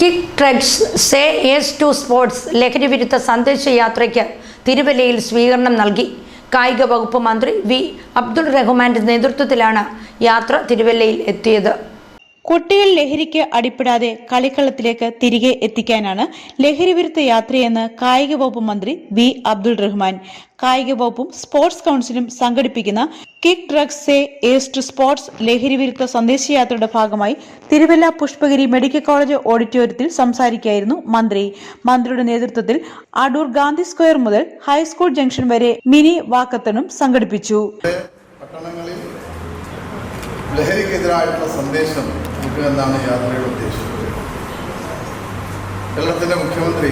Kick drugs say yes to sports ലഹരി വിരുദ്ധ സന്ദേശയാത്രയ്ക്ക് തിരുവല്ലയിൽ സ്വീകരണം നൽകി. കായിക വകുപ്പ് മന്ത്രി വി അബ്ദുൾ റഹ്മാന്റെ നേതൃത്വത്തിലാണ് യാത്ര തിരുവല്ലയിൽ എത്തിയത്. കുട്ടികൾ ലഹരിക്ക് അടിപ്പെടാതെ കളിക്കളത്തിലേക്ക് തിരികെ എത്തിക്കാനാണ് ലഹരി വിരുദ്ധ യാത്രയെന്ന് കായിക വകുപ്പ് മന്ത്രി വി അബ്ദുൾ റഹ്മാൻ. കായിക വകുപ്പും സ്പോർട്സ് കൗൺസിലും സംഘടിപ്പിക്കുന്ന kick drugs say yes to sports ലഹരി വിരുദ്ധ സന്ദേശയാത്രയുടെ ഭാഗമായി തിരുവല്ല പുഷ്പഗിരി മെഡിക്കൽ കോളേജ് ഓഡിറ്റോറിയത്തിൽ സംസാരിക്കുകയായിരുന്നു മന്ത്രി. മന്ത്രിയുടെ നേതൃത്വത്തിൽ അടൂർ ഗാന്ധി സ്ക്വയർ മുതൽ ഹൈസ്കൂൾ ജംഗ്ഷൻ വരെ മിനി വാക്കത്തണും സംഘടിപ്പിച്ചു. പട്ടണങ്ങളിൽ ലഹരിക്കെതിരായിട്ടുള്ള സന്ദേശം നൽകുക എന്നാണ് യാത്രയുടെ ഉദ്ദേശം? കേരളത്തിന്റെ മുഖ്യമന്ത്രി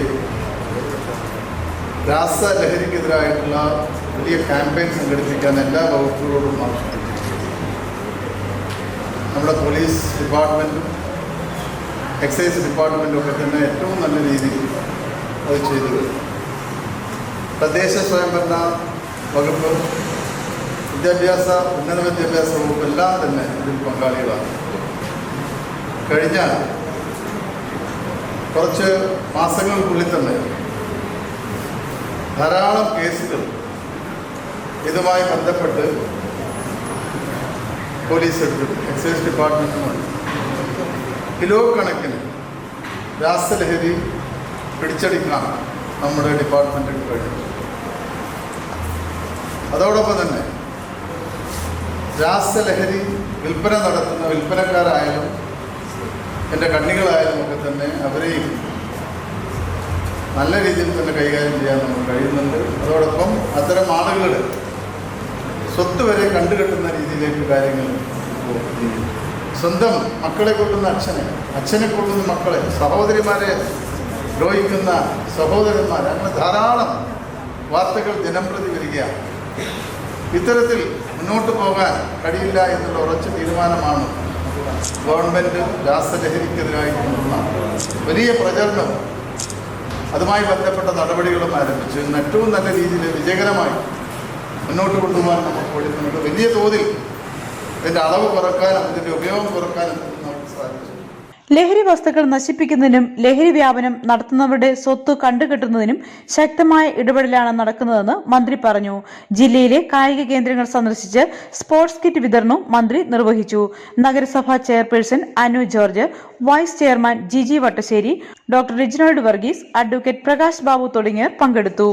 രാസ ലഹരിക്കെതിരായിട്ടുള്ള വലിയ ക്യാമ്പയിൻ സംഘടിപ്പിക്കാൻ എല്ലാ വകുപ്പുകളോടും ആവശ്യപ്പെട്ടു നമ്മുടെ പോലീസ് ഡിപ്പാർട്ട്മെന്റും എക്സൈസ് ഡിപ്പാർട്ട്മെന്റും ഒക്കെ തന്നെ ഏറ്റവും നല്ല രീതിയിൽ അത് ചെയ്തു. പ്രദേശ സ്വയംഭരണ വകുപ്പ് വിദ്യാഭ്യാസ ഉന്നത വിദ്യാഭ്യാസ വകുപ്പ് എല്ലാം തന്നെ ഇതിൽ പങ്കാളികളാണ്. കഴിഞ്ഞ കുറച്ച് മാസങ്ങൾക്കുള്ളിൽ തന്നെ ധാരാളം കേസുകൾ ഇതുമായി ബന്ധപ്പെട്ട് പോലീസ് എടുത്തിട്ടുണ്ട് എക്സൈസ് ഡിപ്പാർട്ട്മെന്റുമുണ്ട് കിലോ കണക്കിന് രാസലഹരി പിടിച്ചെടുക്കാൻ നമ്മുടെ ഡിപ്പാർട്ട്മെന്റിന് കഴിഞ്ഞു. അതോടൊപ്പം തന്നെ രാസലഹരി വിൽപ്പന നടത്തുന്ന വിൽപ്പനക്കാരായാലും എന്റെ കണ്ണികളായാലും ഒക്കെ തന്നെ അവരെയും നല്ല രീതിയിൽ തന്നെ കൈകാര്യം ചെയ്യാൻ നമുക്ക് കഴിയുന്നുണ്ട് അതോടൊപ്പം അത്തരം ആളുകളുടെ സ്വത്ത് വരെ കണ്ടുകെട്ടുന്ന രീതിയിലേക്ക് കാര്യങ്ങൾ. സ്വന്തം മക്കളെ കൊള്ളുന്ന അച്ഛനെ അച്ഛനെ കൊള്ളുന്ന മക്കളെ സഹോദരിമാരെ ദ്രോഹിക്കുന്ന സഹോദരന്മാർ അങ്ങനെ ധാരാളം വാർത്തകൾ ദിനംപ്രതി വരികയാണ് ഇത്തരത്തിൽ മുന്നോട്ട് പോകാൻ കഴിയില്ല എന്നുള്ള ഉറച്ച തീരുമാനമാണ് ഗവൺമെന്റ് രാസലഹരിക്കെതിരായിട്ടുള്ള വലിയ പ്രചരണം. അതുമായി ബന്ധപ്പെട്ട നടപടികളും ആരംഭിച്ചു. ഏറ്റവും നല്ല രീതിയിൽ വിജയകരമായി മുന്നോട്ട് കൊണ്ടുപോകാൻ നമുക്ക് കഴിയുന്നുണ്ട് വലിയ തോതിൽ ഇതിന്റെ അളവ് കുറക്കാനും ഇതിന്റെ ഉപയോഗം കുറക്കാനും നമുക്ക് സാധിച്ചു. ലഹരി വസ്തുക്കൾ നശിപ്പിക്കുന്നതിനും ലഹരി വ്യാപനം നടത്തുന്നവരുടെ സ്വത്ത് കണ്ടുകെട്ടുന്നതിനും ശക്തമായ ഇടപെടലാണ് നടക്കുന്നതെന്ന് മന്ത്രി പറഞ്ഞു. ജില്ലയിലെ കായിക കേന്ദ്രങ്ങൾ സന്ദർശിച്ച് സ്പോർട്സ് കിറ്റ് വിതരണവും മന്ത്രി നിർവഹിച്ചു. നഗരസഭാ chairperson Anu George vice chairman G G Vattassery doctor Reginald Varghese advocate Prakash Babu തുടങ്ങിയവർ പങ്കെടുത്തു.